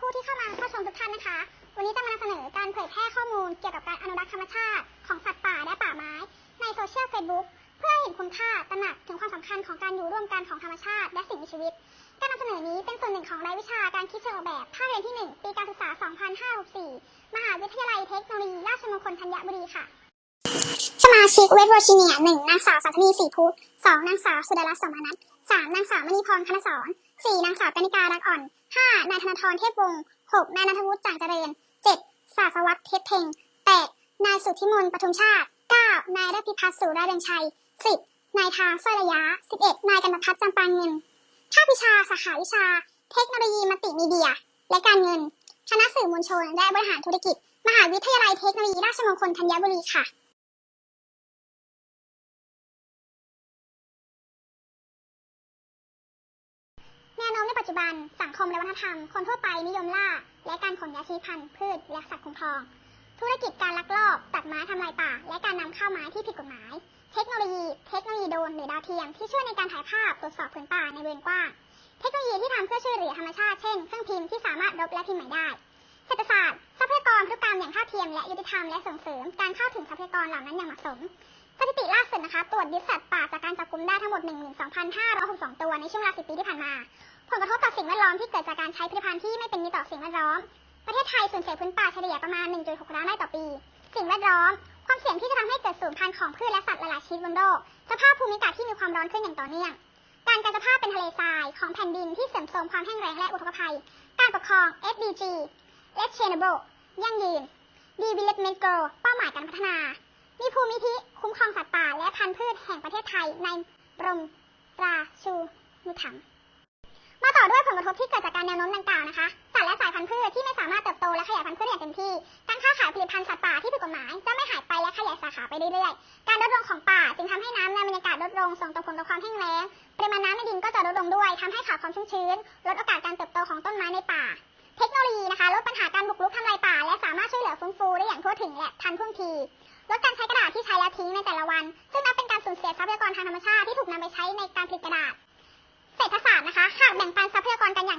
ผู้ที่เข้ามาเข้าชมทุกท่านนะคะ วันนี้จะมานำเสนอการเผยแพร่ข้อมูลเกี่ยวกับการอนุรักษ์ธรรมชาติของสัตว์ป่าและป่าไม้ ในโซเชียลเฟซบุ๊กเพื่อให้เห็นคุณค่าตระหนักถึงความสำคัญของการอยู่ร่วมกันของธรรมชาติและสิ่งมีชีวิต การนำเสนอนี้เป็นส่วนหนึ่งของรายวิชาการคิดเชิงออกแบบภาคเรียนที่ 1 ปีการศึกษา 2564 มหาวิทยาลัยเทคโนโลยีราชมงคลธัญบุรีค่ะ สมาชิกเวทวอร์ชิเนียหนึ่งนางสาวสันทนีสีพุทธสองนางสาวสุดารัตน์สมนัทสามนางสาวมณีพรคณสอน สี่นางสาวกนิการักอ่อนห้านายธนทรเทพวงศ์หกนายนัทวุฒิจางเจริญเจ็ดศาสวัตรเทพเพ็งแปดนายสุทธิมนต์ปทุมชาติเก้านายรัตพิพัฒน์สุราเรืองชัยสิบนายทางสร้อยระยะสิบเอ็ดนายกันพัฒน์จำปางเงินภาควิชาสาขาวิชา เทคโนโลยีมัลติมีเดีย และการเงิน คณะสื่อมวลชน และบริหารธุรกิจ มหาวิทยาลัยเทคโนโลยีราชมงคลธัญบุรีค่ะ แนวโน้มในปัจจุบัน สังคมและวัฒนธรรม คนทั่วไปนิยมล่า และการขนย้ายชนิดพันธุ์พืชและสัตว์คุ้มครอง ธุรกิจการลักลอบตัดไม้ทำลายป่า และการนำเข้าไม้ที่ผิดกฎหมาย เทคโนโลยี เทคโนโลยีโดรนหรือดาวเทียมที่ช่วยในการถ่ายภาพตรวจสอบพื้นป่าในบริเวณกว้าง เทคโนโลยีที่ทำเพื่อช่วยเหลือธรรมชาติ เช่น เครื่องพิมพ์ที่สามารถลบและพิมพ์ใหม่ได้ เศรษฐศาสตร์ ทรัพยากรพันธุกรรมอย่างเท่าเทียมและยุติธรรมและส่งเสริม การเข้าถึงทรัพยากรเหล่านั้นอย่างเหมาะสมสถิติล่าสุดนะคะ ตรวจยึดสัตว์ป่าจากการจับกุมได้ทั้งหมด 12,562 ตัวในช่วงเวลา10 ปีที่ผ่านมา ผลกระทบต่อสิ่งแวดล้อมที่เกิดจากการใช้ผลิตภัณฑ์ที่ไม่เป็นมิตรต่อสิ่งแวดล้อม ประเทศไทยสูญเสียพื้นป่าเฉลี่ยประมาณ 1.6 ล้านไร่ต่อปี สิ่งแวดล้อม ความเสี่ยงที่จะทำให้เกิดสูญพันธุ์ของพืชและสัตว์หลายชนิดบนโลก สภาพภูมิอากาศที่มีความร้อนขึ้นอย่างต่อเนื่อง การกลายสภาพเป็นทะเลทรายของแผ่นดินที่เสื่อมโทรมความแห้งแล้งและอุทกภัย การปกครอง SDG Sustainable ยั่งยืน Development Goal เป้าหมายการพัฒนา มีภูมิทิคุ้มครองสัตว์ป่าและพันธุ์พืชแห่งประเทศไทยในบรมราชูนุถัง มาต่อด้วยผลกระทบที่เกิดจากการแนวโน้มดังกล่าวนะคะ สัตว์และสายพันธุ์พืชที่ไม่สามารถเติบโตและขยายพันธุ์พืชได้อย่างเต็มที่การค้าขายผลิตภัณฑ์สัตว์ป่าที่ผิดกฎหมายจะไม่หายไปและขยายสาขาไปเรื่อยๆ การลดลงของป่าจึงทำให้น้ำในบรรยากาศลดลงส่งต่อผลต่อความแห้งแล้งปริมาณน้ำในดินก็จะลดลงด้วยทำให้ขาดความชุ่มชื้น ลดโอกาสการเติบโตของต้นไม้ในป่า เทคโนโลยีนะคะลดปัญหาการบุกรุกทำลายป่า และสามารถช่วยเหลือฟื้นฟูได้อย่างทั่วถึงและทันท่วงทีลดการใช้กระดาษที่ใช้แล้วทิ้งในแต่ละวัน ซึ่งนับเป็นการสูญเสียทรัพยากรทางธรรมชาติที่ถูกนำไปใช้ในการผลิตกระดาษ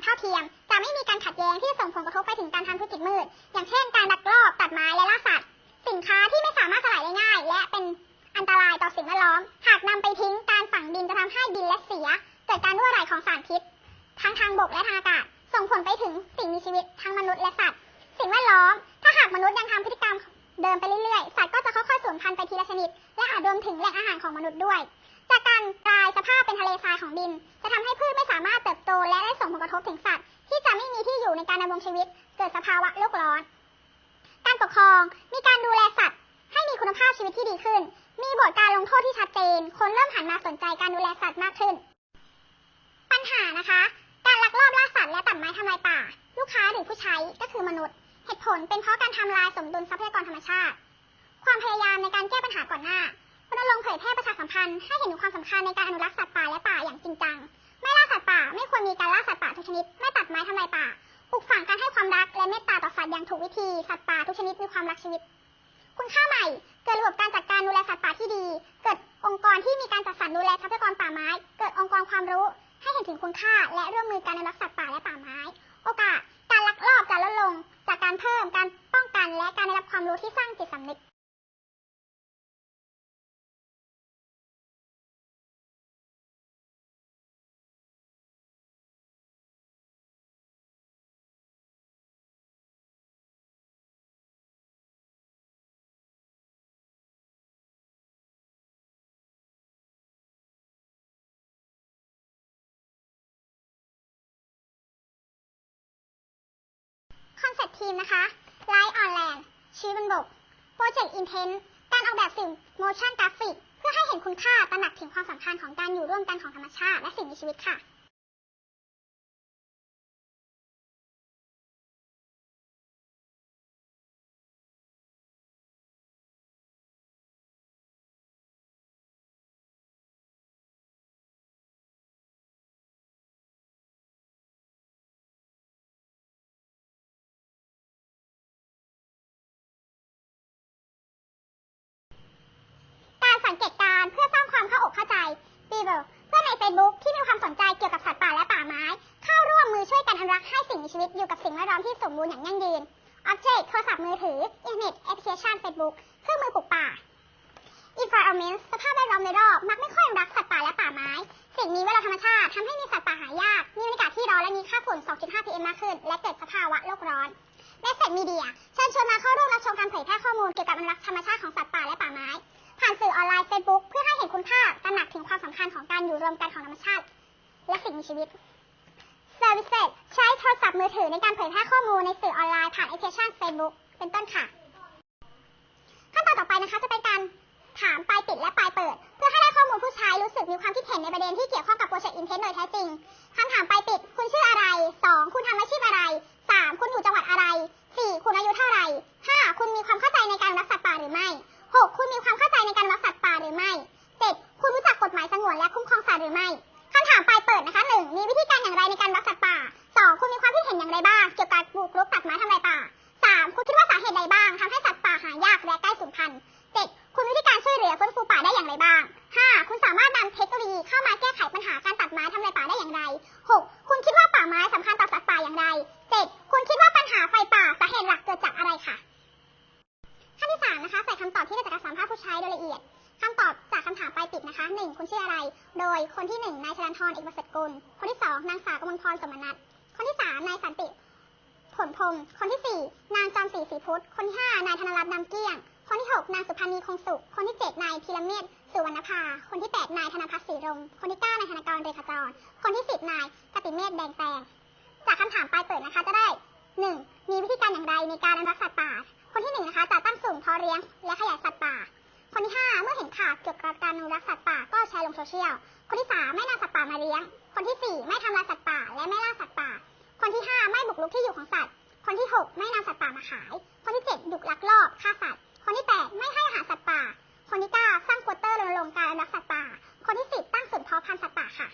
เท่าเทียม จะไม่มีการขัดแย้งที่ส่งผลกระทบไปถึงการทำธุรกิจมืด อย่างเช่น การลักลอบตัดไม้และล่าสัตว์ สินค้าที่ไม่สามารถสลายได้ง่าย และเป็นอันตรายต่อสิ่งแวดล้อม หากนำไปทิ้งการฝังดินจะทำให้ดินและเสีย เกิดการรั่วไหลของสารพิษ ทั้งทางบกและทางอากาศ ส่งผลไปถึงสิ่งมีชีวิตทั้งมนุษย์และสัตว์ สิ่งแวดล้อม ถ้าหากมนุษย์ยังทำพฤติกรรมเดิมไปเรื่อยๆ สัตว์ก็จะค่อยๆสูญพันธุ์ไปทีละชนิด และอาจรวมถึงแหล่งอาหารของมนุษย์ด้วย จากการกลายสภาพเป็นทะเลทรายของดิน จะทำให้พืชไม่สามารถเติบโตและได้ส่งผลกระทบถึงสัตว์ ที่จะไม่มีที่อยู่ในการดำรงชีวิต เกิดสภาวะโลกร้อน การปกครอง มีการดูแลสัตว์ ให้มีคุณภาพชีวิตที่ดีขึ้น มีบทการลงโทษที่ชัดเจน คนเริ่มหันมาสนใจการดูแลสัตว์มากขึ้น ปัญหานะคะ การลักลอบล่าสัตว์และตัดไม้ทำลายป่า ลูกค้าหรือผู้ใช้ก็คือมนุษย์ เหตุผลเป็นเพราะการทำลายสมดุลทรัพยากรธรรมชาติ ความพยายามในการแก้ปัญหาก่อนหน้า รณรงค์เผยแพร่ประชาสัมพันธ์ให้เห็นถึงความสำคัญในการอนุรักษ์สัตว์ป่าและป่าอย่างจริงจัง ไม่ล่าสัตว์ป่า ไม่ควรมีการล่าสัตว์ป่าทุกชนิด ไม่ตัดไม้ทำลายป่า ปลูกฝังการให้ความรักและเมตตาต่อสัตว์อย่างถูกวิธี สัตว์ป่าทุกชนิดมีความรักชีวิต คุณค่าใหม่ เกิดระบบการจัดการดูแลสัตว์ป่าที่ดี เกิดองค์กรที่มีการจัดสรรดูแลทรัพยากรป่าไม้ เกิดองค์กรความรู้ ให้เห็นถึงคุณค่า และร่วมมือการอนุรักษ์สัตว์ป่าและป่าไม้ โอกาส การลักลอบจะลดลง จากการเพิ่ม การป้องกัน และการได้รับความรู้ที่สร้างจิตสำนึก คอนเซตทีมนะคะ ไลฟ์ออนแลนด์ชีวิตบนบก โปรเจกต์อินเทนการออกแบบสื่อมอชชั่นกราฟิก เพื่อให้เห็นคุณค่าตระหนักถึงความสำคัญของการอยู่ร่วมกันของธรรมชาติและสิ่งมีชีวิตค่ะ Facebook ที่มีความสนใจเกี่ยวกับสัตว์ป่าและป่าไม้ เข้าร่วมมือช่วยกันอนุรักษ์ให้สิ่งมีชีวิตอยู่กับสิ่งแวดล้อมที่สมบูรณ์อย่างยั่งยืน Object โทรศัพท์มือถืออินเทอร์เน็ตแอปพลิเคชัน Facebook เครื่องมือปลูกป่า Environment สภาพแวดล้อมโดยรอบมักไม่ค่อยอนุรักษ์สัตว์ป่าและป่าไม้ สิ่งมีแวดล้อมธรรมชาติทำให้มีสัตว์ป่าหายาก มีบรรยากาศที่ร้อนและมีค่าฝุ่น 2.5 PM มากขึ้น และเกิดสภาวะโลกร้อนและเสร็จมีเดียเชิญชวนมาเข้าร่วมรับชมการเผยแพร่ข้อมูลเกี่ยวกับอนุรักษ์ธรรมชาติของสัตว์ป่าและป่าไม้ ผ่านสื่อออนไลน์ Facebook เพื่อให้เห็นคุณค่าตระหนักถึงความสำคัญของการอยู่รวมกันของธรรมชาติ และสิ่งมีชีวิต Services ใช้โทรศัพท์มือถือในการเผยแพร่ข้อมูลในสื่อออนไลน์ผ่านแอปพลิเคชัน Facebook เป็นต้นค่ะ ขั้นตอนต่อไปนะคะจะเป็นการถามปลายปิดและปลายเปิด เพื่อให้ได้ข้อมูลผู้ใช้รู้สึกมีความคิดเห็นในประเด็นที่เกี่ยวข้องกับโปรเจกต์อินเทนโดยแท้จริงคำถามปลายปิด คุณชื่ออะไร 2 คุณทำอาชีพอะไร 3 คุณอยู่จังหวัดอะไร 4 คุณอายุเท่าไหร่ 5 คุณมีความเข้าใจในการรักสัตว์ป่าหรือไม่ 6 คุณมีความเข้าใจในการรักษา ลคนางสาวกมลพรสมนัทคนที่3นายสันติผลพรมคนที่4นางจอมศรีศรีพุทธคนที่5นายธนรัตน์นำเกี้ยง คนที่6นางสุพันธ์มีคงสุข คนที่7นายพีระเมศสุวรรณภา คนที่8นายธนพัฒน์ศรีรงคนที่9นายธนกรเรขจร คนที่10นายกติเมธแดงแตงจากคำถามปลายเปิดนะคะจะได้ 1. มีวิธีการอย่างไรในการอนุรักษ์สัตว์ป่า คนที่1นะคะจะตั้งสุ่มเพาะเลี้ยงและขยายสัตว์ป่า คนที่5เมื่อเห็นข่าวเกี่ยวกับการอนุรักษ์สัตว์ป่าก็แชร์ลงโซเชียล คนที่3ไม่นำสัตว์ป่ามาเลี้ยง คนที่ 4 ไม่ทำลายสัตว์ป่าและไม่ล่าสัตว์ป่า คนที่ 5 ไม่บุกรุกที่อยู่ของสัตว์ คนที่ 6 ไม่นำสัตว์ป่ามาขาย คนที่ 7 ดุลักลอบฆ่าสัตว์ คนที่ 8 ไม่ให้อาหารสัตว์ป่า คนที่ 9 สร้างโควอเตอร์รณรงค์การอนุรักษ์สัตว์ป่า คนที่ 10 ตั้งศูนย์เพาะพันธุ์สัตว์ป่าค่ะ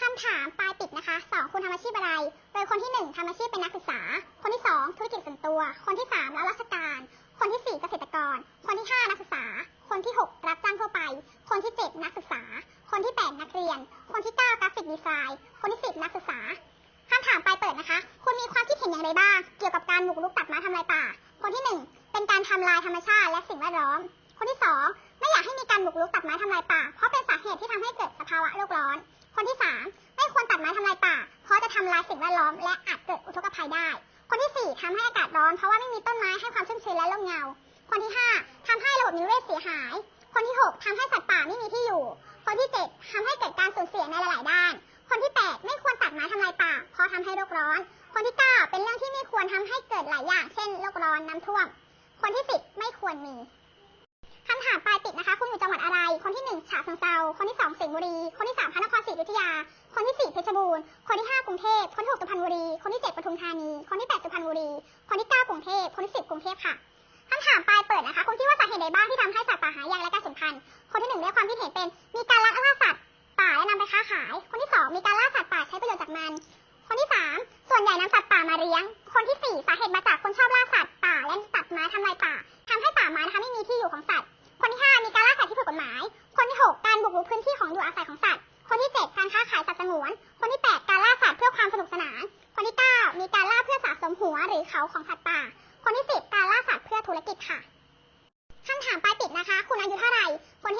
คำถามปลายปิดนะคะ 2 คุณทำอาชีพอะไร โดยคนที่ 1ทำอาชีพเป็นนักศึกษา คนที่ 2 ธุรกิจส่วนตัว คนที่ 3 รับราชการ คนที่ 4 เกษตรกร คนที่ 5 นักศึกษา คนที่ 6 รับจ้างทั่วไป คนที่ 7 นักศึกษา คนที่ 8 นักเรียน คนที่ 9 กราฟิกดีไซน์ คนที่ 10 นักศึกษาคำถามปลายเปิดนะคะ คุณมีความคิดเห็นอย่างไรบ้าง เกี่ยวกับการบุกรุกตัดไม้ทำลายป่า คนที่ 1 เป็นการทำลายธรรมชาติและสิ่งแวดล้อม คนที่ 2 ไม่อยากให้มีการบุกรุกตัดไม้ทำลายป่า เพราะเป็นสาเหตุที่ทำให้เกิดสภาวะโลกร้อน คนที่ 3 ไม่ควรตัดไม้ทำลายป่า เพราะจะทำลายสิ่งแวดล้อม และอาจเกิดอุทกภัยได้ คนที่ 4ทำให้อากาศร้อน เพราะว่าไม่มีต้นไม้ให้ความชุ่มชื้นและร่มเงา คนที่ 5ทำให้ระบบนิเวศเสียหาย คนที่ 6ทำให้สัตว์ป่าไม่มีที่อยู่ คนที่ 7ทำให้เกิดการสูญเสียในหลาย ๆ ด้าน คนที่ 8 ไม่ควรตัดไม้ทำลายป่าเพราะทำให้โลกร้อน คนที่ 9 เป็นเรื่องที่ไม่ควรทำให้เกิดหลายอย่าง เช่นโลกร้อนน้ำท่วม คนที่ 10 ไม่ควรมีคำถามปลายปิดนะคะ คุณอยู่จังหวัดอะไร คนที่ 1 ฉะเชิงเทราคนที่ 2 สิงห์บุรี คนที่ 3 พระนครศรีอยุธยา คนที่ 4 เพชรบูรณ์ คนที่ 5 กรุงเทพ คนที่ 6 สุพรรณบุรี คนที่ 7 ปทุมธานี คนที่ 8 สุพรรณบุรี คนที่ 9 กรุงเทพ คนที่ 10 กรุงเทพค่ะ คำถามปลายเปิดนะคะคุณคิดว่าสาเหตุใดบ้างที่ทำให้สัตว์ป่าหายากและกล้สูญพันธุ์คนที่หนึ่งได้ความคิดเห็นเป็น มีการลักล่าสัตว์ป่าและนำไปค้าขาย คนที่สองมีการล่าสัตว์ป่าใช้ประโยชน์จากมัน คนที่สามส่วนใหญ่นำสัตว์ป่ามาเลี้ยง คนที่สี่สาเหตุมาจากคนชอบล่าสัตว์ป่าและตัดไม้ทำลายป่าทำให้ป่าไม้นะคะไม่มีที่อยู่ของสัตว์ คนที่ห้ามีการล่าสัตว์ที่ผิดกฎหมาย คนที่หกการบุกรุกพื้นที่ของอยู่อาศัยของสัตว์ คนที่เจ็ดการค้าขายสัตว์สงวน คนที่แปดการล่าสัตว์เพื่อความสนุกสนาน คนที่เก้ามีการล่าเพื่อสะสมหัวหรือเขาของสัตว์ป่า คนที่สิบการล่าสัตว์เพื่อธุรกิจค่ะคำถามปลายปิดนะคะ คุณอายุเท่าไหร่ คนที่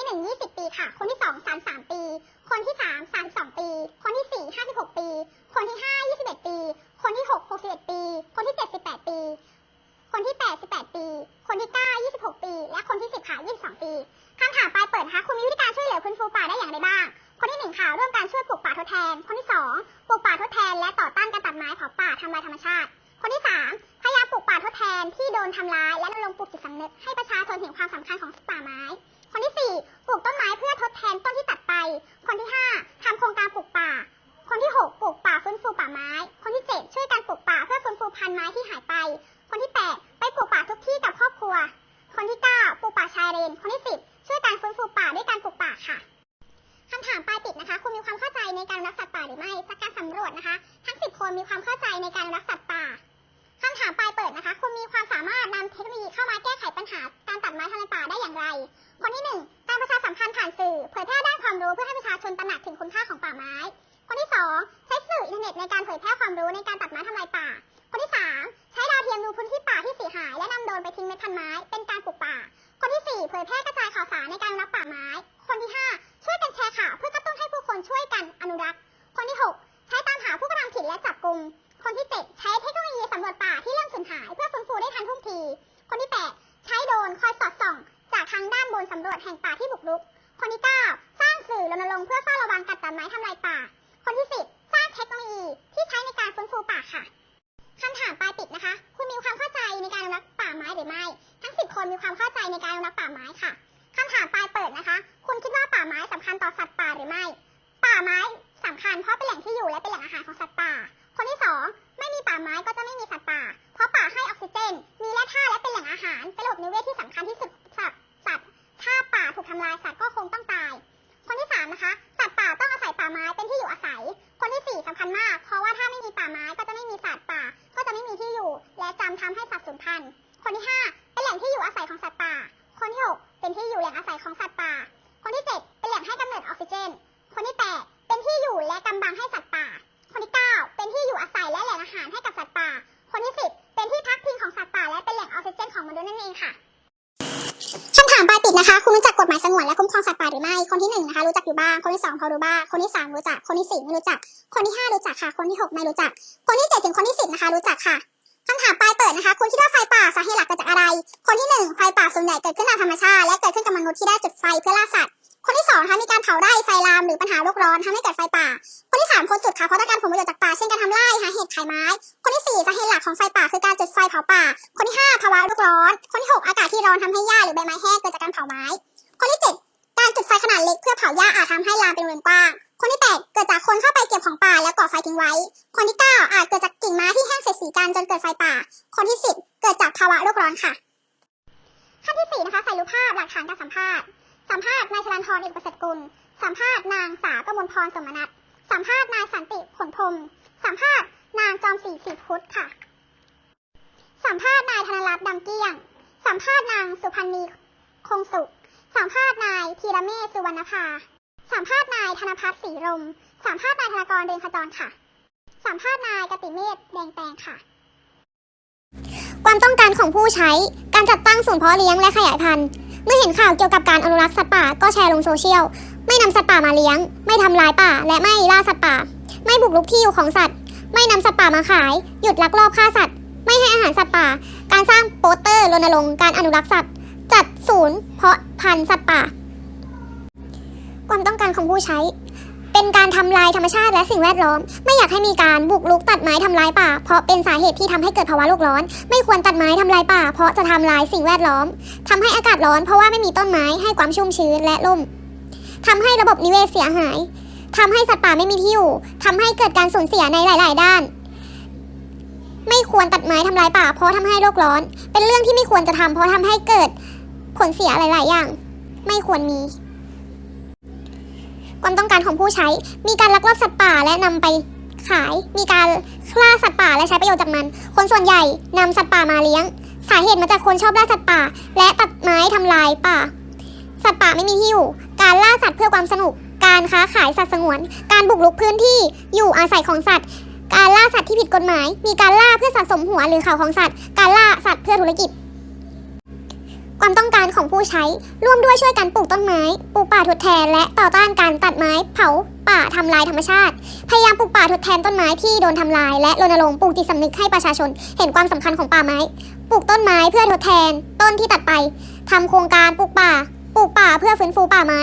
จนะคะ ทั้ง 10 คนมีความเข้าใจในการรักสัตว์ป่าคำถามปลายเปิดนะคะ คุณมีความสามารถนำเทคโนโลยีเข้ามาแก้ไขปัญหาการตัดไม้ทำลายป่าได้อย่างไร คนที่ 1 การประชาสัมพันธ์ผ่านสื่อเผยแพร่ด้านความรู้เพื่อให้ประชาชนตระหนักถึงคุณค่าของป่าไม้ คนที่ 2 ใช้สื่ออินเทอร์เน็ตในการเผยแพร่ความรู้ในการตัดไม้ทำลายป่า คนที่ 3 ใช้ดาวเทียมดูพื้นที่ป่าที่เสียหาย และนำโดนไปทิ้งเม็ดพันไม้ เป็นการปลูกป่า คนที่ 4 เผยแพร่กระจายข่าวสารในการรับป่าไม้ คนที่ 5 ช่วยกันแชร์ข่าวเพื่อกระตุ้นให้ผู้คนช่วยกันอนุรักษ์ คนที่ 6 ผิดและจับกลุ่มคนที่7ใช้เทคโนโลยีสำรวจป่าที่เริ่มสูญหาย เพื่อฟื้นฟูได้ทันท่วงที คนที่แปดใช้โดรนคอยสอดส่อง จากทางด้านบนสำรวจแห่งป่าที่บุกรุก คนที่เก้าสร้างสื่อรณรงค์เพื่อเฝ้าระวังกัดตัดไม้ทำลายป่า คนที่สิบสร้างเทคโนโลยีที่ใช้ในการฟื้นฟูป่าค่ะคำถามปลายปิดนะคะ คุณมีความเข้าใจในการอนุรักษ์ป่าไม้หรือไม่ ทั้ง10คนมีความเข้าใจในการอนุรักษ์ป่าไม้ค่ะ องค่ะคำถามปลายปิดนะคะ คุณรู้จักกฎหมายสงวนและคุ้มครองสัตว์ป่าหรือไม่ คนที่หนึ่งนะคะรู้จักอยู่บ้าง คนที่สองพอรู้บ้าง คนที่สามรู้จัก คนที่สี่ไม่รู้จัก คนที่ห้ารู้จักค่ะ คนที่หกไม่รู้จัก คนที่เจ็ดถึงคนที่สิบนะคะ รู้จักค่ะคำถามปลายเปิดนะคะ คุณคิดว่าไฟป่าสาเหตุหลักเกิดจากอะไร คนที่หนึ่งไฟป่าส่วนใหญ่เกิดขึ้นตามธรรมชาติและเกิดขึ้นกับมนุษย์ที่ได้จุดไฟเพื่อล่าสัตว์ คนที่สองคะมีการเผาไร่ไฟลามหรือปัญหาโลกร้อนทำให้เกิดไฟป่า คนที่สามคนจุดค่ะเพราะต้องการผลประโยชน์จากป่าเช่นการทำไร่หาเห็ดขายไม้ คนที่สี่สาเหตุหลักของไฟป่าคือการจุดไฟเผาป่า คนที่ห้าภาวะโลกร้อน คนที่หกอากาศที่ร้อนทำให้หญ้าหรือใบไม้แห้งเกิดจากการเผาไม้ คนที่เจ็ดการจุดไฟขนาดเล็กเพื่อเผาหญ้าอาจทำให้ลามเป็นวงกว้าง คนที่แปดเกิดจากคนเข้าไปเก็บของป่าแล้วก่อไฟทิ้งไว้ คนที่เก้าอาจเกิดจากกิ่งไม้ที่แห้งเสียสีกันจนเกิดไฟป่า คนที่สิบเกิดจากภาวะโลกร้อนค่ะขั้นที่สี่นะคะใส่รูปภาพหลักฐานการสัมภาษณ์ สัมภาษณ์นายชลันทรเอกประเสริฐกุล สัมภาษณ์นางสากมลพรสมนัทสัมภาษณ์นายสันติผลพรมสัมภาษณ์นางจอมศรีสีพุทธค่ะ สัมภาษณ์นายธนรัตน์ดำเกี้ยง สัมภาษณ์นางสุพันธ์นีคงสุข สัมภาษณ์นายธีรเมศสุวรรณภา สัมภาษณ์นายธนพัฒน์ศรีรม สัมภาษณ์นายธนกรเรืองขจรค่ะ สัมภาษณ์นายกติเมธแดงแตงค่ะ ความต้องการของผู้ใช้ การจัดตั้งศูนย์เพาะเลี้ยงและขยายพันธุ์ เมื่อเห็นข่าวเกี่ยวกับการอนุรักษ์สัตว์ป่าก็แชร์ลงโซเชียล ไม่นำสัตว์ป่ามาเลี้ยง ไม่ทำลายป่า และไม่ล่าสัตว์ป่า ไม่บุกรุกที่อยู่ของสัตว์ ไม่นำสัตว์ป่ามาขาย หยุดลักลอบฆ่าสัตว์ ไม่ให้อาหารสัตว์ป่า การสร้างโปสเตอร์รณรงค์การอนุรักษ์สัตว์ จัดศูนย์เพาะพันธุ์สัตว์ป่า ความต้องการของผู้ใช้ เป็นการทำลายธรรมชาติและสิ่งแวดล้อม ไม่อยากให้มีการบุกรุกตัดไม้ทำลายป่า เพราะเป็นสาเหตุที่ทำให้เกิดภาวะโลกร้อน ไม่ควรตัดไม้ทำลายป่า เพราะจะทำลายสิ่งแวดล้อมทำให้อากาศร้อนเพราะว่าไม่มีต้นไม้ให้ความชุ่มชื้นและร่มทำให้ระบบนิเวศเสียหายทำให้สัตว์ป่าไม่มีที่อยู่ทำให้เกิดการสูญเสียในหลาย ๆ ด้าน ไม่ควรตัดไม้ทำลายป่า เพราะทำให้โลกร้อน เป็นเรื่องที่ไม่ควรจะทำเพราะทำให้เกิดผลเสียหลาย ๆ อย่าง ไม่ควรมี ความต้องการของผู้ใช้ มีการลักลอบสัตว์ป่าและนำไปขาย มีการล่าสัตว์ป่าและใช้ประโยชน์จากมัน คนส่วนใหญ่นำสัตว์ป่ามาเลี้ยง สาเหตุมาจากคนชอบล่าสัตว์ป่า และตัดไม้ทำลายป่า สัตว์ป่าไม่มีที่อยู่ การล่าสัตว์เพื่อความสนุก การค้าขายสัตว์สงวน การบุกรุกพื้นที่ อยู่อาศัยของสัตว์ การล่าสัตว์ที่ผิดกฎหมาย มีการล่าเพื่อสะสมหัวหรือเขาของสัตว์ การล่าสัตว์เพื่อธุรกิจ ความต้องการของผู้ใช้ ร่วมด้วยช่วยกันปลูกต้นไม้ ปลูกป่าทดแทน และต่อต้านการตัดไม้ เผาป่าทำลายธรรมชาติ พยายามปลูกป่าทดแทนต้นไม้ที่โดนทำลาย และรณรงค์ปลูกจิตสำนึกให้ประชาชน เห็นความสำคัญของป่าไม้ ปลูกต้นไม้เพื่อทดแทน ต้นที่ตัดไปทำโครงการปลูกป่า ปลูกป่าเพื่อฟื้นฟูป่าไม้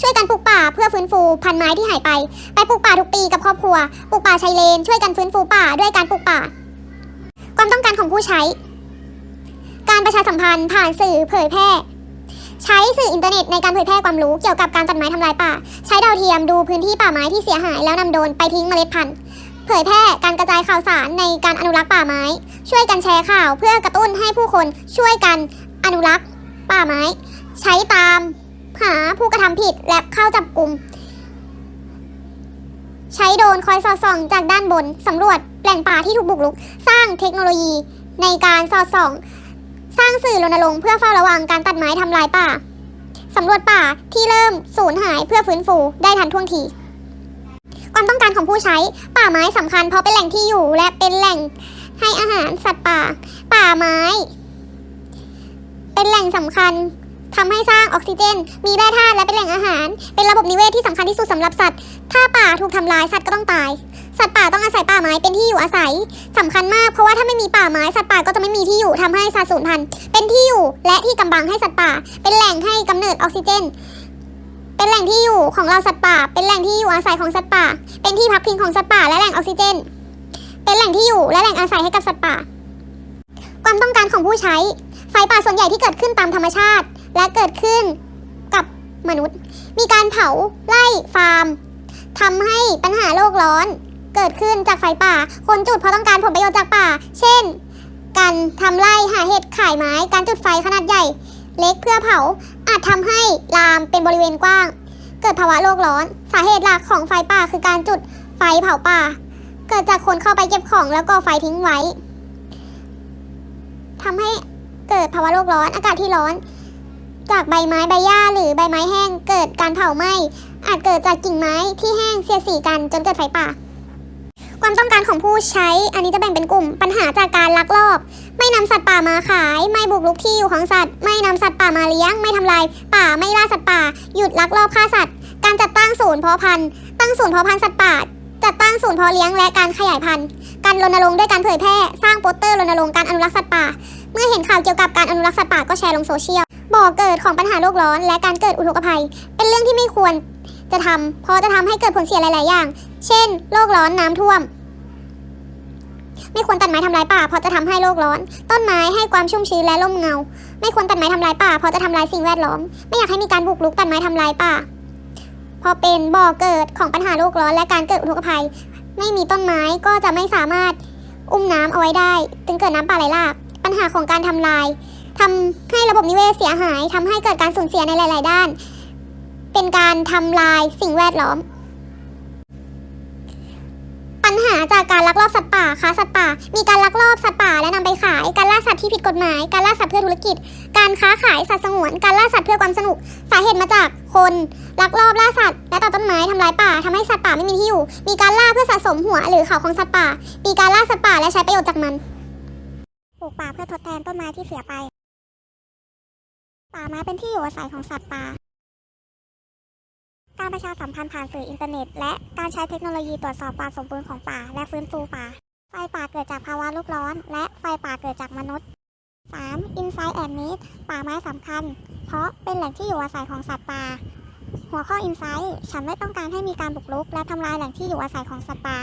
ช่วยกันปลูกป่าเพื่อฟื้นฟูพันไม้ที่หายไป ไปปลูกป่าทุกปีกับครอบครัว ปลูกป่าชายเลน ช่วยกันฟื้นฟูป่าด้วยการปลูกป่า ความต้องการของผู้ใช้ การประชาสัมพันธ์ผ่านสื่อเผยแพร่ใช้สื่ออินเทอร์เน็ตในการเผยแพร่ความรู้เกี่ยวกับการตัดไม้ทำลายป่า ใช้ดาวเทียมดูพื้นที่ป่าไม้ที่เสียหายแล้วนำโดรนไปทิ้งเมล็ดพันธุ์เผยแพร่การกระจายข่าวสารในการอนุรักษ์ป่าไม้ ช่วยกันแชร์ข่าวเพื่อกระตุ้นให้ผู้คนช่วยกันอนุรักษ์ป่าไม้ ใช้ตามหาผู้กระทำผิดและเข้าจับกลุ่ม ใช้โดรนคอยสอดส่องจากด้านบนสำรวจแหล่งป่าที่ถูกบุกรุก สร้างเทคโนโลยีในการสอดส่อง สร้างสื่อรณรงค์เพื่อเฝ้าระวังการตัดไม้ทำลายป่าสำรวจป่าที่เริ่มสูญหายเพื่อฟื้นฟูได้ทันท่วงที ความต้องการของผู้ใช้ป่าไม้สำคัญเพราะเป็นแหล่งที่อยู่และเป็นแหล่งให้อาหารสัตว์ป่า ป่าไม้ เป็นแหล่งสำคัญทำให้สร้างออกซิเจน มีแร่ธาตุและเป็นแหล่งอาหาร เป็นระบบนิเวศที่สำคัญที่สุดสำหรับสัตว์ ถ้าป่าถูกทำลายสัตว์ก็ต้องตาย สัตว์ป่าต้องอาศัยป่าไม้เป็นที่อยู่อาศัยสำคัญมากเพราะว่าถ้าไม่มีป่าไม้สัตว์ป่าก็จะไม่มีที่อยู่ทำให้สัตว์สูญพันธุ์เป็นที่อยู่และที่กำบังให้สัตว์ป่า เป็นแหล่งให้กำเนิดออกซิเจน เป็นแหล่งที่อยู่ของเราสัตว์ป่า เป็นแหล่งที่อยู่อาศัยของสัตว์ป่า เป็นที่พักพิงของสัตว์ป่าและแหล่งออกซิเจน เป็นแหล่งที่อยู่และแหล่งอาศัยให้กับสัตว์ป่า ความต้องการของผู้ใช้ไฟป่าส่วนใหญ่ที่เกิดขึ้นตามธรรมชาติ และเกิดขึ้นกับมนุษย์ มีการเผาไล่ฟาร์มทำให้ปัญหาโลกร้อน เกิดขึ้นจากไฟป่า คนจุดเพราะต้องการผลประโยชน์จากป่า เช่น การทำไร่หาเห็ดขายไม้ การจุดไฟขนาดใหญ่ เล็กเพื่อเผา อาจทำให้ลามเป็นบริเวณกว้าง เกิดภาวะโลกร้อน สาเหตุหลักของไฟป่าคือการจุดไฟเผาป่า เกิดจากคนเข้าไปเก็บของแล้วก็ไฟทิ้งไว้ทำให้เกิดภาวะโลกร้อน อากาศที่ร้อน จากใบไม้ใบหญ้าหรือใบไม้แห้ง เกิดการเผาไหม้ อาจเกิดจากกิ่งไม้ที่แห้งเสียสีกันจนเกิดไฟป่า ความต้องการของผู้ใช้ อันนี้จะแบ่งเป็นกลุ่ม ปัญหาจากการลักลอบ ไม่นำสัตว์ป่ามาขาย ไม่บุกรุกที่อยู่ของสัตว์ ไม่นำสัตว์ป่ามาเลี้ยง ไม่ทำลาย ป่า ไม่ล่าสัตว์ป่า หยุดลักลอบฆ่าสัตว์ การจัดตั้งศูนย์เพาะพันธุ์ ตั้งศูนย์เพาะพันธุ์สัตว์ป่า จัดตั้งศูนย์เพาะเลี้ยงและการขยายพันธุ์ การรณรงค์ด้วยการเผยแพร่ สร้างโปสเตอร์รณรงค์การอนุรักษ์สัตว์ป่า เมื่อเห็นข่าวเกี่ยวกับการอนุรักษ์สัตว์ป่าก็แชร์ลงโซเชียล บ่อเกิดของปัญหาโลกร้อน และการเกิดอุทกภัย เป็นเรื่องที่ไม่ควรจะทำเพราะจะทำให้เกิดผลเสียหลาย ๆ อย่าง เช่น โลกร้อนน้ำท่วม ไม่ควรตัดไม้ทำลายป่าเพราะจะทำให้โลกร้อน ต้นไม้ให้ความชุ่มชื้นและร่มเงา ไม่ควรตัดไม้ทำลายป่าเพราะจะทำลายสิ่งแวดล้อม ไม่อยากให้มีการบุกรุกตัดไม้ทำลายป่าพอเป็นบ่อเกิดของปัญหาโลกร้อนและการเกิดอุทกภัย ไม่มีต้นไม้ก็จะไม่สามารถอุ้มน้ำเอาไว้ได้จึงเกิดน้ำป่าไหลหลากปัญหาของการทำลายทำให้ระบบนิเวศเสียหายทำให้เกิดการสูญเสียในหลาย ๆ ด้าน เป็นการทำลายสิ่งแวดล้อม ปัญหาจากการลักลอบสัตว์ป่าค้าสัตว์ป่า มีการลักลอบสัตว์ป่าและนำไปขาย การล่าสัตว์ที่ผิดกฎหมาย การล่าสัตว์เพื่อธุรกิจ การค้าขายสัตว์สงวน การล่าสัตว์เพื่อความสนุก สาเหตุมาจากคนลักลอบล่าสัตว์และตัดต้นไม้ทำลายป่าทำให้สัตว์ป่าไม่มีที่อยู่ มีการล่าเพื่อสะสมหัวหรือเขาของสัตว์ป่า มีการล่าสัตว์ป่าและใช้ประโยชน์จากมันปลูกป่าเพื่อทดแทนต้นไม้ที่เสียไป ป่าไม้เป็นที่อยู่อาศัยของสัตว์ป่า การประชาสัมพันธ์ผ่านสื่ออินเทอร์เน็ต และการใช้เทคโนโลยีตรวจสอบความสมบูรณ์ของป่า และฟื้นฟูป่า ไฟป่าเกิดจากภาวะโลกร้อน และไฟป่าเกิดจากมนุษย์ 3. Insight and Need ป่าไม้สำคัญ เพราะเป็นแหล่งที่อยู่อาศัยของสัตว์ป่า หัวข้อ Insight ฉันไม่ต้องการให้มีการบุกรุก และทำลายแหล่งที่อยู่อาศัยของสัตว์ป่า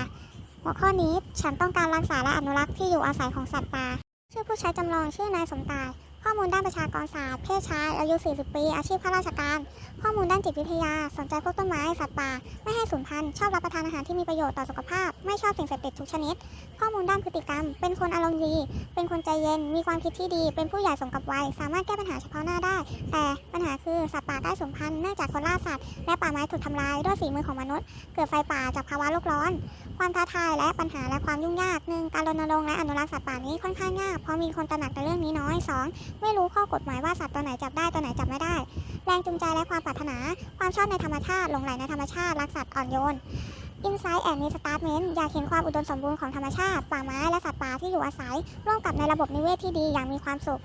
หัวข้อนี้ฉันต้องการรักษาและอนุรักษ์ที่อยู่อาศัยของสัตว์ป่า ชื่อผู้ใช้จำลองชื่อนายสมตาย ข้อมูลด้านประชากรศาสตร์ เพศชาย อายุ 40 ปี อาชีพข้าราชการ ข้อมูลด้านจิตวิทยา สนใจพวกต้นไม้ สัตว์ป่า ไม่ให้สูญพันธุ์ ชอบรับประทานอาหารที่มีประโยชน์ต่อสุขภาพ ไม่ชอบสิ่งเสพติดทุกชนิด ข้อมูลด้านพฤติกรรม เป็นคนอารมณ์ดี เป็นคนใจเย็น มีความคิดที่ดี เป็นผู้ใหญ่สมกับวัย สามารถแก้ปัญหาเฉพาะหน้าได้ แต่ปัญหาคือสัตว์ป่าใกล้สูญพันธุ์ เนื่องจากคนล่าสัตว์ และป่าไม้ถูกทำลายด้วยฝีมือของมนุษย์ เกิดไฟป่าจากภาวะโลกร้อน ความท้าทายและปัญหาและความยุ่งยากหนึ่งการรณรงค์และอนุรักษ์สัตว์ป่านี้ค่อนข้างยาก เพราะมีคนตระหนักในเรื่องนี้น้อยสองไม่รู้ข้อกฎหมายว่าสัตว์ตัวไหนจับได้ตัวไหนจับไม่ได้ แรงจูงใจและความปรารถนา ความชอบในธรรมชาติหลงไหลในธรรมชาติรักสัตว์อ่อนโยน Insight and Need Statement อยากเห็นความอุดมสมบูรณ์ของธรรมชาติ ป่าไม้และสัตว์ป่าที่อยู่อาศัย ร่วมกับในระบบนิเวศที่ดีอย่างมีความสุข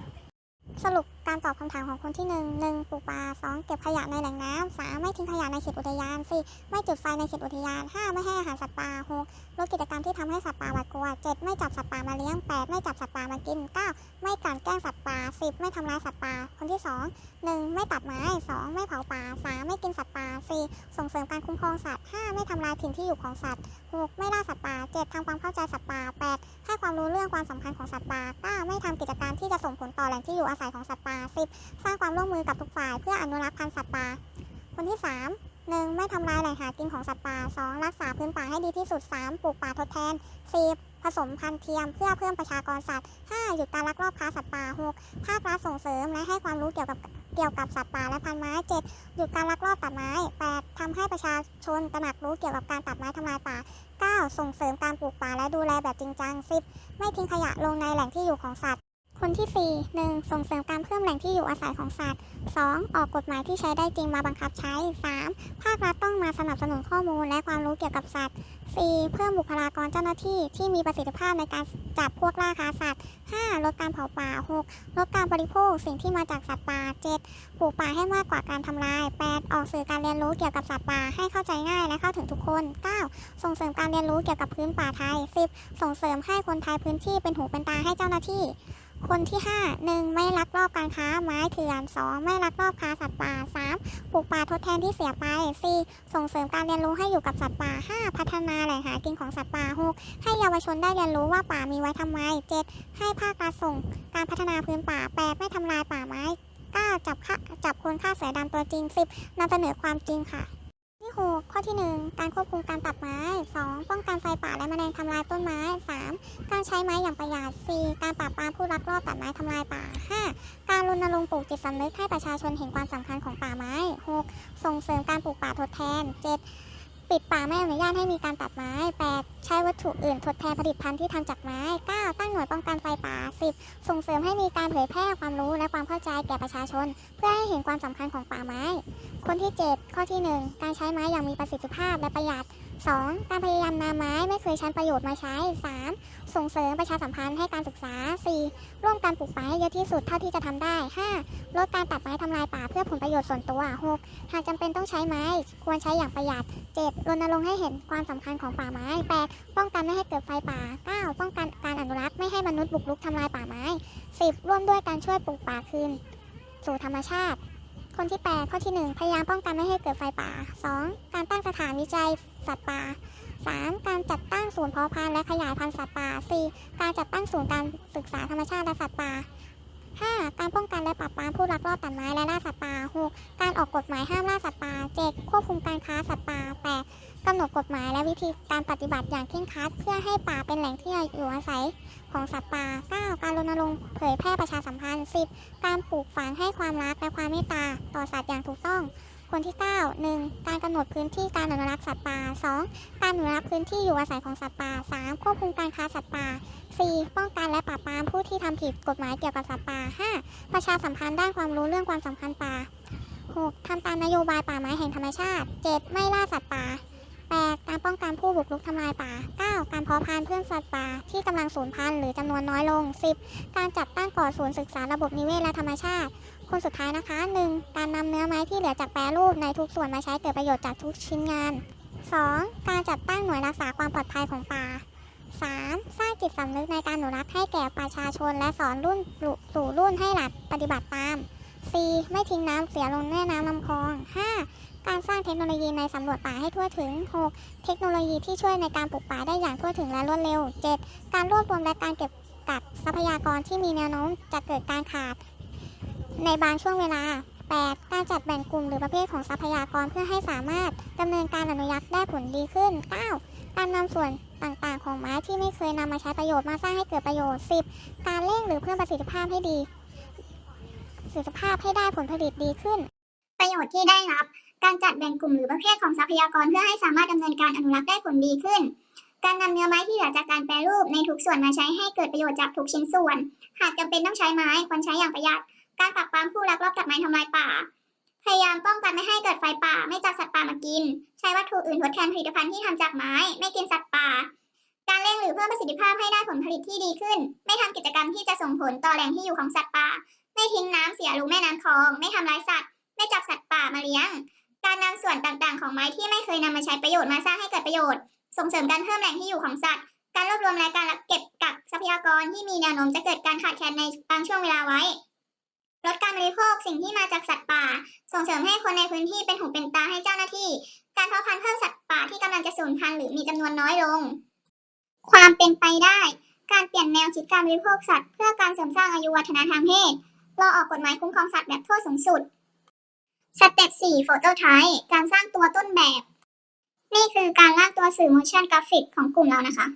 สรุป การตอบคำถามของคนที่1 1ปลูกป่า2เก็บขยะในแหล่งน้ำ3ไม่ทิ้งขยะในเขตอุทยาน4ไม่จุดไฟในเขตอุทยาน 5 ไม่ให้อาหารสัตว์ป่า6ลดกิจกรรมที่ทำให้สัตว์ป่าหวาดกลัว 7 ไม่จับสัตว์ป่ามาเลี้ยง 8 ไม่จับสัตว์ป่ามากิน 9 ไม่กลั่นแกล้งสัตว์ป่า 10 ไม่ทำร้ายสัตว์ป่าคนที่ 2 1 ไม่ตัดไม้ 2 ไม่เผาป่า 3 ไม่กินสัตว์ป่า 4 ส่งเสริมการคุ้มครองสัตว์ 5 ไม่ทำลายถิ่นที่อยู่ของสัตว์ 6 ไม่ล่าสัตว์ป่า 7ทำความเข้าใจสัตว์ป่า 8 ให้ความรู้เรื่องความสำคัญของสัตว์ป่า 9 ไม่ทำกิจการที่จะส่งผลต่อแหล่งที่อยู่อาศัยของสัตว์ป่า10 สร้างความร่วมมือกับทุกฝ่ายเพื่ออนุรักษ์พันธุ์สัตว์ป่าคนที่ 3 1. ไม่ทำลายแหล่งหากินของสัตว์ป่า 2. รักษาพื้นป่าให้ดีที่สุด 3. ปลูกป่าทดแทน 4. ผสมพันธุ์เทียมเพื่อเพิ่มประชากรสัตว์ 5. หยุดการลักลอบค้าสัตว์ป่า 6. ภาครัฐส่งเสริมและให้ความรู้เกี่ยวกับเกี่ยวกับสัตว์ป่าและพันธุ์ไม้ 7. หยุดการลักลอบตัดไม้ 8. ทำให้ประชาชนตระหนักรู้เกี่ยวกับการตัดไม้ทำลายป่า 9. ส่งเสริมการปลูกป่าและดูแลแบบจริงจัง 10. ไม่ทิ้งขยะลงในแหล่งที่อยู่ของสัตว์ คนที่ 4 1. ส่งเสริมการเพิ่มแหล่งที่อยู่อาศัยของสัตว์ 2. ออกกฎหมายที่ใช้ได้จริงมาบังคับใช้ 3. ภาครัฐต้องมาสนับสนุนข้อมูลและความรู้เกี่ยวกับสัตว์ 4. เพิ่มบุคลากรเจ้าหน้าที่ที่มีประสิทธิภาพในการจับพวกล่าค้าสัตว์ 5. ลดการเผาป่า 6. ลดการบริโภคสิ่งที่มาจากสัตว์ป่า 7. ปลูกป่าให้มากกว่าการทำลาย 8. ออกสื่อการเรียนรู้เกี่ยวกับสัตว์ป่าให้เข้าใจง่ายและเข้าถึงทุกคน 9. ส่งเสริมการเรียนรู้เกี่ยวกับพื้นป่าไทย 10. ส่งเสริมให้คนไทยพื้นที่เป็นหูเป็นตาให้เจ้าหน้าที่ คนที่ 5 1. ไม่ลักลอบการค้าไม้เถื่อน 2. ไม่ลักลอบค้าสัตว์ป่า 3. ปลูกป่าทดแทนที่เสียไป 4. ส่งเสริมการเรียนรู้ให้อยู่กับสัตว์ป่า 5. พัฒนาแหล่งหากินของสัตว์ป่า 6. ให้เยาวชนได้เรียนรู้ว่าป่ามีไว้ทำไม 7. ให้ภาครัฐส่งการพัฒนาพื้นป่า 8. ไม่ทำลายป่าไม้ 9. จับฆ่าจับคนฆ่าเสือดำตัวจริง 10. นำเสนอความจริงค่ะ ที่6ข้อที่ 1 การควบคุมการตัดไม้ 2. ป้องกันไฟป่าและแมลงทำลายต้นไม้ 3. การใช้ไม้อย่างประหยัด 4. การปราบปรามผู้ลักลอบตัดไม้ทำลายป่า 5. การรณรงค์ปลูกจิตสำนึกให้ประชาชนเห็นความสำคัญของป่าไม้ 6. ส่งเสริมการปลูกป่าทดแทน 7. ปิดป่าไม่อนุญาตให้มีการตัดไม้ 8. ใช้วัตถุอื่นทดแทนผลิตภัณฑ์ที่ทำจากไม้ 9. ตั้งหน่วยป้องกันไฟป่า 10. ส่งเสริมให้มีการเผยแพร่ความรู้และความเข้าใจแก่ประชาชน เพื่อให้เห็นความสำคัญของป่าไม้ คนที่ 7 ข้อที่ 1 การใช้ไม้อย่างมีประสิทธิภาพและประหยัด 2. การพยายามนำไม้ไม่เคยใช้ประโยชน์มาใช้ 3. ส่งเสริมประชาสัมพันธ์ให้การศึกษา 4. ร่วมกันปลูกป่าให้เยอะที่สุดเท่าที่จะทำได้ 5. ลดการตัดไม้ทำลายป่าเพื่อผลประโยชน์ส่วนตัว 6. หากจำเป็นต้องใช้ไม้ ควรใช้อย่างประหยัด 7. รณรงค์ให้เห็นความสำคัญของป่าไม้ 8. ป้องกันไม่ให้เกิดไฟป่า 9. ป้องกันการอนุรักษ์ไม่ให้มนุษย์บุกรุกทำลายป่าไม้ 10. ร่วมด้วยการช่วยปลูกป่าคืนสู่ธรรมชาติ คนที่ 8 ข้อที่ 1 พยายามป้องกันไม่ให้เกิดไฟป่า 2. การตั้งสถานวิจัยสัตว์ป่า 3. การจัดตั้งศูนย์เพาะพันธุ์และขยายพันธุ์สัตว์ป่า 4. การจัดตั้งศูนย์การศึกษาธรรมชาติและสัตว์ป่า 5. การป้องกันและปราบปรามผู้ลักลอบตัดไม้และล่าสัตว์ป่า 6. การออกกฎหมายห้ามล่าสัตว์ป่า 7. ควบคุมการค้าสัตว์ และวิธีการปฏิบัติอย่างเคร่งครัด เพื่อให้ป่าเป็นแหล่งที่อยู่อาศัยของสัตว์ป่า 9. การรณรงค์เผยแพร่ประชาสัมพันธ์ 10. การปลูกฝังให้ความรักและความเมตตาต่อสัตว์อย่างถูกต้อง คนที่ 9 1. การกำหนดพื้นที่การอนุรักษ์สัตว์ป่า 2. การอนุรักษ์พื้นที่อยู่อาศัยของสัตว์ป่า 3. ควบคุมการค้าสัตว์ป่า 4. ป้องกันและปราบปรามผู้ที่ทำผิดกฎหมายเกี่ยวกับสัตว์ป่า 5. ประชาสัมพันธ์ด้านความรู้เรื่องความสำคัญป่า 6. ทำตามนโยบายป่าไม้แห่งธรรมชาติ 7. ไม่ล่าสัตว์ป่า 8. การป้องกันผู้บุกรุกทำลายป่า 9. การเพาะพันธุ์เพื่อนสัตว์ป่าที่กำลังสูญพันธุ์หรือจำนวนน้อยลง 10. การจัดตั้งก่อศูนย์ศึกษาระบบนิเวศและธรรมชาติ คนสุดท้ายนะคะ 1. การนำเนื้อไม้ที่เหลือจากแปรรูปในทุกส่วนมาใช้เกิดประโยชน์จากทุกชิ้นงาน 2. การจัดตั้งหน่วยรักษาความปลอดภัยของป่า 3. สร้างจิตสำนึกในการอนุรักษ์ให้แก่ประชาชน และสอนรุ่นสู่รุ่นให้หลักปฏิบัติตาม 4. ไม่ทิ้งน้ำเสียลงแม่น้ำลำคลอง 5. การสร้างเทคโนโลยีในสำรวจป่าให้ทั่วถึง 6. เทคโนโลยีที่ช่วยในการปลูกป่าได้อย่างทั่วถึงและรวดเร็ว 7. การรวบรวมและการเก็บกักทรัพยากรที่มีแนวโน้มจะเกิดการขาด ในบางช่วงเวลา 8. การจัดแบ่งกลุ่มหรือประเภทของทรัพยากรเพื่อให้สามารถดำเนินการอนุรักษ์ได้ผลดีขึ้น 9. การนำส่วนต่างๆ ของไม้ที่ไม่เคยนำมาใช้ประโยชน์มาสร้างให้เกิดประโยชน์ 10. การเร่งหรือเพิ่มประสิทธิภาพให้ดีประสิทธิภาพให้ได้ผลผลิตดีขึ้น ประโยชน์ที่ได้รับ การจัดแบ่งกลุ่มหรือประเภทของทรัพยากรเพื่อให้สามารถดำเนินการอนุรักษ์ได้ผลดีขึ้น การนำเนื้อไม้ที่เหลือจากการแปรรูปในทุกส่วนมาใช้ให้เกิดประโยชน์จากทุกชิ้นส่วน หากจำเป็นต้องใช้ไม้ควรใช้อย่างประหยัด การปราบปรามผู้ลักลอบตัดไม้ทำลายป่า พยายามป้องกันไม่ให้เกิดไฟป่า ไม่จับสัตว์ป่ามากิน ใช้วัตถุอื่นทดแทนผลิตภัณฑ์ที่ทำจากไม้ ไม่กินสัตว์ป่า การเร่งหรือเพิ่มประสิทธิภาพให้ได้ผลผลิตที่ดีขึ้น ไม่ทำกิจกรรมที่จะส่งผลต่อแหล่งที่อยู่ของสัตว์ป่า ไม่ทิ้งน้ำเสียลงแม่น้ำคลอง ไม่ทำร้ายสัตว์ ไม่จับสัตว์ป่ามาเลี้ยง การนำส่วนต่างๆ ของไม้ที่ไม่เคยนำมาใช้ประโยชน์มาสร้างให้เกิดประโยชน์ ส่งเสริมการเพิ่มแหล่งที่อยู่ของสัตว์ การรวบรวมและการเก็บกักทรัพยากรที่มีแนวโน้มจะเกิดการขาดแคลนในบางช่วงเวลาไว้ ลดการบริโภคสิ่งที่มาจากสัตว์ป่า ส่งเสริมให้คนในพื้นที่เป็นหูเป็นตาให้เจ้าหน้าที่ การเพาะพันธุ์เพิ่มสัตว์ป่าที่กำลังจะสูญพันธุ์หรือมีจำนวนน้อยลง ความเป็นไปได้ การเปลี่ยนแนวคิดการบริโภคสัตว์ เพื่อการเสริมสร้างอายุวัฒนะทางเพศเราออกกฎหมายคุ้มครองสัตว์แบบโทษสูงสุด สเต็ป4โฟโตไทป์การสร้างตัวต้นแบบ นี่คือการร่างตัวสื่อ motion graphic ของกลุ่มเรานะคะ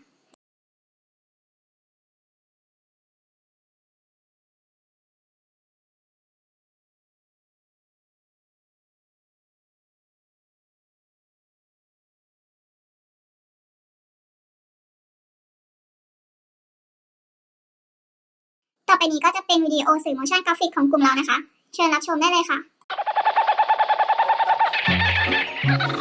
ต่อไปนี้ก็จะเป็นวิดีโอสื่อ motion graphic ของกลุ่มเรานะคะ เชิญรับชมได้เลยค่ะ Ha ha ha!